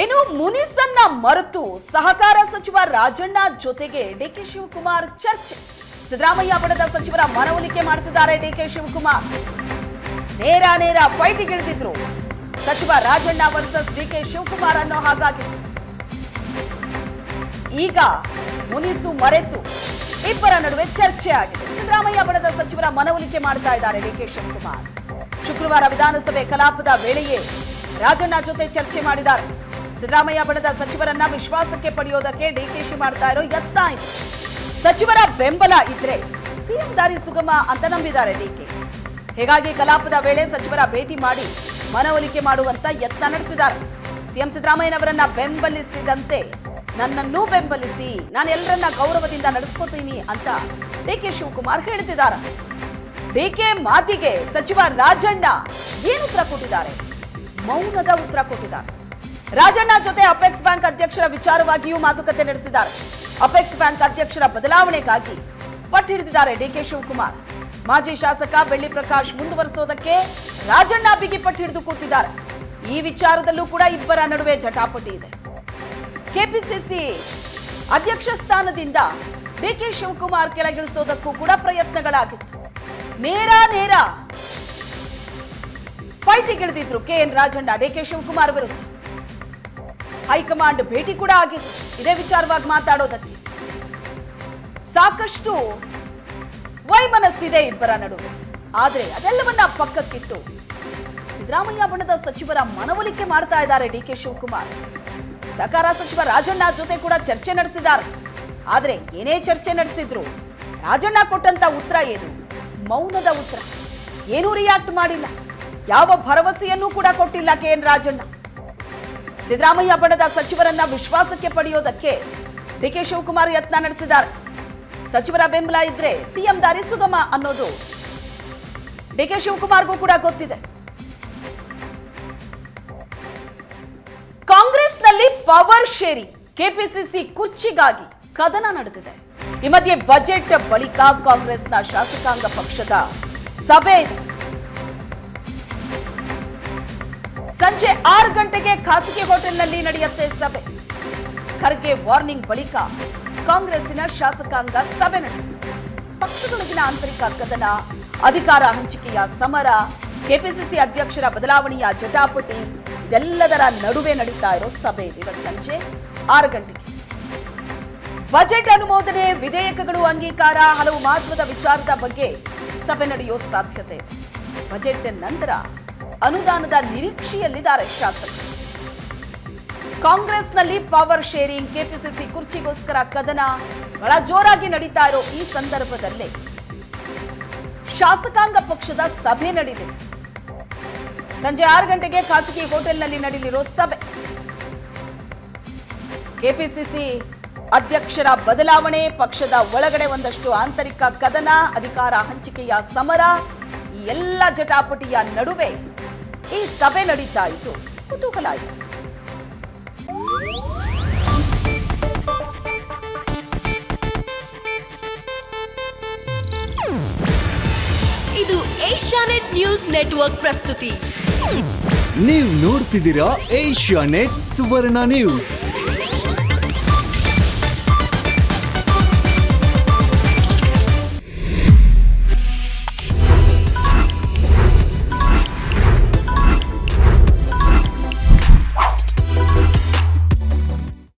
ಇನ್ನು ಮುನಿಸನ್ನ ಮರೆತು ಸಹಕಾರ ಸಚಿವ ರಾಜಣ್ಣ ಜೊತೆಗೆ ಡಿಕೆ ಶಿವಕುಮಾರ್ ಚರ್ಚೆ. ಸಿದ್ದರಾಮಯ್ಯ ಬಣದ ಸಚಿವರ ಮನವೊಲಿಕೆ ಮಾಡ್ತಿದ್ದಾರೆ ಡಿಕೆ ಶಿವಕುಮಾರ್. ನೇರ ನೇರ ಫೈಟಿಗೆ ಇಳಿದಿದ್ರು. ಸಚಿವ ರಾಜಣ್ಣ ವರ್ಸಸ್ ಡಿಕೆ ಶಿವಕುಮಾರ್ ಅನ್ನೋ ಹಾಗಾಗಿ. ಈಗ ಮುನಿಸು ಮರೆತು ಇಬ್ಬರ ನಡುವೆ ಚರ್ಚೆ ಆಗಿದೆ. ಸಿದ್ದರಾಮಯ್ಯ ಬಣದ ಸಚಿವರ ಮನವೊಲಿಕೆ ಮಾಡ್ತಾ ಇದ್ದಾರೆ ಡಿಕೆ ಶಿವಕುಮಾರ್. ಶುಕ್ರವಾರ ವಿಧಾನಸಭೆ ಕಲಾಪದ ವೇಳೆಯೇ ರಾಜಣ್ಣ ಜೊತೆ ಚರ್ಚೆ ಮಾಡಿದ್ದಾರೆ. ಸಿದ್ದರಾಮಯ್ಯ ಬಣದ ಸಚಿವರನ್ನ ವಿಶ್ವಾಸಕ್ಕೆ ಪಡೆಯೋದಕ್ಕೆ ಡಿಕೆಶಿ ಮಾಡ್ತಾ ಇರೋ ಯತ್ನ ಇದು. ಸಚಿವರ ಬೆಂಬಲ ಇದ್ರೆ ಸಿಎಂ ದಾರಿ ಸುಗಮ ಅಂತ ನಂಬಿದ್ದಾರೆ ಡಿಕೆ ಹೀಗಾಗಿ ಕಲಾಪದ ವೇಳೆ ಸಚಿವರ ಭೇಟಿ ಮಾಡಿ ಮನವೊಲಿಕೆ ಮಾಡುವಂತ ಯತ್ನ ನಡೆಸಿದ್ದಾರೆ. ಸಿಎಂ ಸಿದ್ದರಾಮಯ್ಯನವರನ್ನ ಬೆಂಬಲಿಸಿದಂತೆ ನನ್ನನ್ನೂ ಬೆಂಬಲಿಸಿ ನಾನು ಎಲ್ಲರನ್ನ ಗೌರವದಿಂದ ನಡೆಸ್ಕೋತೀನಿ ಅಂತ ಡಿ ಕೆ ಶಿವಕುಮಾರ್ ಹೇಳ್ತಿದ್ದಾರೆ. ಡಿಕೆ ಮಾತಿಗೆ ಸಚಿವ ರಾಜಣ್ಣ ಏನು ಉತ್ತರ ಕೊಟ್ಟಿದ್ದಾರೆ? ಮೌನದ ಉತ್ತರ ಕೊಟ್ಟಿದ್ದಾರೆ. ರಾಜಣ್ಣ ಜೊತೆ ಅಪೆಕ್ಸ್ ಬ್ಯಾಂಕ್ ಅಧ್ಯಕ್ಷರ ವಿಚಾರವಾಗಿಯೂ ಮಾತುಕತೆ ನಡೆಸಿದ್ದಾರೆ. ಅಪೆಕ್ಸ್ ಬ್ಯಾಂಕ್ ಅಧ್ಯಕ್ಷರ ಬದಲಾವಣೆಗಾಗಿ ಪಟ್ಟು ಹಿಡಿದಿದ್ದಾರೆ ಡಿಕೆ ಶಿವಕುಮಾರ್. ಮಾಜಿ ಶಾಸಕ ಬೆಳ್ಳಿ ಪ್ರಕಾಶ್ ಮುಂದುವರಿಸೋದಕ್ಕೆ ರಾಜಣ್ಣ ಬಿಗಿ ಪಟ್ಟು ಹಿಡಿದು ಕೂತಿದ್ದಾರೆ. ಈ ವಿಚಾರದಲ್ಲೂ ಕೂಡ ಇಬ್ಬರ ನಡುವೆ ಜಟಾಪಟಿ ಇದೆ. ಕೆಪಿಸಿಸಿ ಅಧ್ಯಕ್ಷ ಸ್ಥಾನದಿಂದ ಡಿಕೆ ಶಿವಕುಮಾರ್ ಕೆಳಗಿಳಿಸೋದಕ್ಕೂ ಕೂಡ ಪ್ರಯತ್ನಗಳಾಗಿತ್ತು. ನೇರ ನೇರ ಫೈಟಿಗಿಳಿದಿದ್ರು K N Rajanna DK Shivakumar ವಿರುದ್ಧ. ಹೈಕಮಾಂಡ್ ಭೇಟಿ ಕೂಡ ಆಗಿತ್ತು ಇದೇ ವಿಚಾರವಾಗಿ ಮಾತಾಡೋದಕ್ಕೆ ಸಾಕಷ್ಟು ವೈಮನಸ್ಸಿದೆ ಇಬ್ಬರ ನಡುವೆ. ಆದ್ರೆ ಅದೆಲ್ಲವನ್ನ ಪಕ್ಕಕ್ಕಿಟ್ಟು ಸಿದ್ದರಾಮಯ್ಯ ಬಣದ ಸಚಿವರ ಮನವೊಲಿಕೆ ಮಾಡ್ತಾ ಇದ್ದಾರೆ ಡಿಕೆ ಶಿವಕುಮಾರ್. ಸಹಕಾರ ಸಚಿವ ರಾಜಣ್ಣ ಜೊತೆ ಕೂಡ ಚರ್ಚೆ ನಡೆಸಿದ್ದಾರೆ. ಆದ್ರೆ ಏನೇ ಚರ್ಚೆ ನಡೆಸಿದ್ರು ರಾಜಣ್ಣ ಕೊಟ್ಟಂತ ಉತ್ತರ ಏನು? ಮೌನದ ಉತ್ತರ. ಏನೂ ರಿಯಾಕ್ಟ್ ಮಾಡಿಲ್ಲ. ಯಾವ ಭರವಸೆಯನ್ನೂ ಕೂಡ ಕೊಟ್ಟಿಲ್ಲ ಕೆ ಎನ್ ರಾಜಣ್ಣ. ಸಿದ್ದರಾಮಯ್ಯ ಬಣದ ಸಚಿವರನ್ನ ವಿಶ್ವಾಸಕ್ಕೆ ಪಡೆಯೋದಕ್ಕೆ ಡಿಕೆ ಶಿವಕುಮಾರ್ ಯತ್ನ ನಡೆಸಿದ್ದಾರೆ. ಸಚಿವರ ಬೆಂಬಲ ಇದ್ರೆ ಸಿಎಂ ದಾರಿ ಸುಗಮ ಅನ್ನೋದು ಡಿಕೆ ಶಿವಕುಮಾರ್ಗೂ ಕೂಡ ಗೊತ್ತಿದೆ. ಕಾಂಗ್ರೆಸ್ನಲ್ಲಿ ಪವರ್ ಶೇರಿ ಕೆಪಿಸಿಸಿ ಕುರ್ಚಿಗಾಗಿ ಕದನ ನಡೆದಿದೆ. ಈ ಮಧ್ಯೆ ಬಜೆಟ್ ಬಳಿಕ ಕಾಂಗ್ರೆಸ್ನ ಶಾಸಕಾಂಗ ಪಕ್ಷದ ಸಭೆ ಇದೆ. ಸಂಜೆ ಆರು ಗಂಟೆಗೆ ಖಾಸಗಿ ಹೋಟೆಲ್ನಲ್ಲಿ ನಡೆಯುತ್ತೆ ಸಭೆ. ಖರ್ಗೆ ವಾರ್ನಿಂಗ್ ಬಳಿಕ ಕಾಂಗ್ರೆಸ್ಸಿನ ಶಾಸಕಾಂಗ ಸಭೆ ನಡೆಯಿತು ಪಕ್ಷದೊಳಗಿನ ಆಂತರಿಕ ಕದನ, ಅಧಿಕಾರ ಹಂಚಿಕೆಯ ಸಮರ, ಕೆಪಿಸಿಸಿ ಅಧ್ಯಕ್ಷರ ಬದಲಾವಣೆಯ ಜಟಾಪಟಿ, ಇದೆಲ್ಲದರ ನಡುವೆ ನಡೀತಾ ಇರೋ ಸಭೆ ಇವತ್ತು ಸಂಜೆ ಆರು ಗಂಟೆಗೆ. ಬಜೆಟ್ ಅನುಮೋದನೆ, ವಿಧೇಯಕಗಳು ಅಂಗೀಕಾರ, ಹಲವು ಮಹತ್ವದ ವಿಚಾರದ ಬಗ್ಗೆ ಸಭೆ ನಡೆಯೋ ಸಾಧ್ಯತೆ ಇದೆ. ಬಜೆಟ್ ನಂತರ ಅನುದಾನದ ನಿರೀಕ್ಷೆಯಲ್ಲಿದ್ದಾರೆ ಶಾಸಕರು. ಕಾಂಗ್ರೆಸ್ನಲ್ಲಿ ಪವರ್ ಶೇರಿಂಗ್, ಕೆಪಿಸಿಸಿ ಕುರ್ಚಿಗೋಸ್ಕರ ಕದನ ಬಹಳ ಜೋರಾಗಿ ನಡೀತಾ ಇರೋ ಈ ಸಂದರ್ಭದಲ್ಲೇ ಶಾಸಕಾಂಗ ಪಕ್ಷದ ಸಭೆ ನಡೆದಿದೆ ಸಂಜೆ ಆರು ಗಂಟೆಗೆ ಖಾಸಗಿ ಹೋಟೆಲ್ನಲ್ಲಿ ನಡೆಯಲಿರೋ ಸಭೆ. ಕೆಪಿಸಿಸಿ ಅಧ್ಯಕ್ಷರ ಬದಲಾವಣೆ, ಪಕ್ಷದ ಒಳಗಡೆ ಒಂದಷ್ಟು ಆಂತರಿಕ ಕದನ, ಅಧಿಕಾರ ಹಂಚಿಕೆಯ ಸಮರ, ಈ ಎಲ್ಲ ಜಟಾಪಟಿಯ ನಡುವೆ ಈ ಸಭೆ ನಡೀತಾ ಇತ್ತು ಕುತೂಹಲ ಇದೆ ಇದು ಏಷ್ಯಾನೆಟ್ ನ್ಯೂಸ್ ನೆಟ್ವರ್ಕ್ ಪ್ರಸ್ತುತಿ. ನೀವು ನೋಡ್ತಿದ್ದೀರಾ ಏಷ್ಯಾನೆಟ್ ಸುವರ್ಣ ನ್ಯೂಸ್.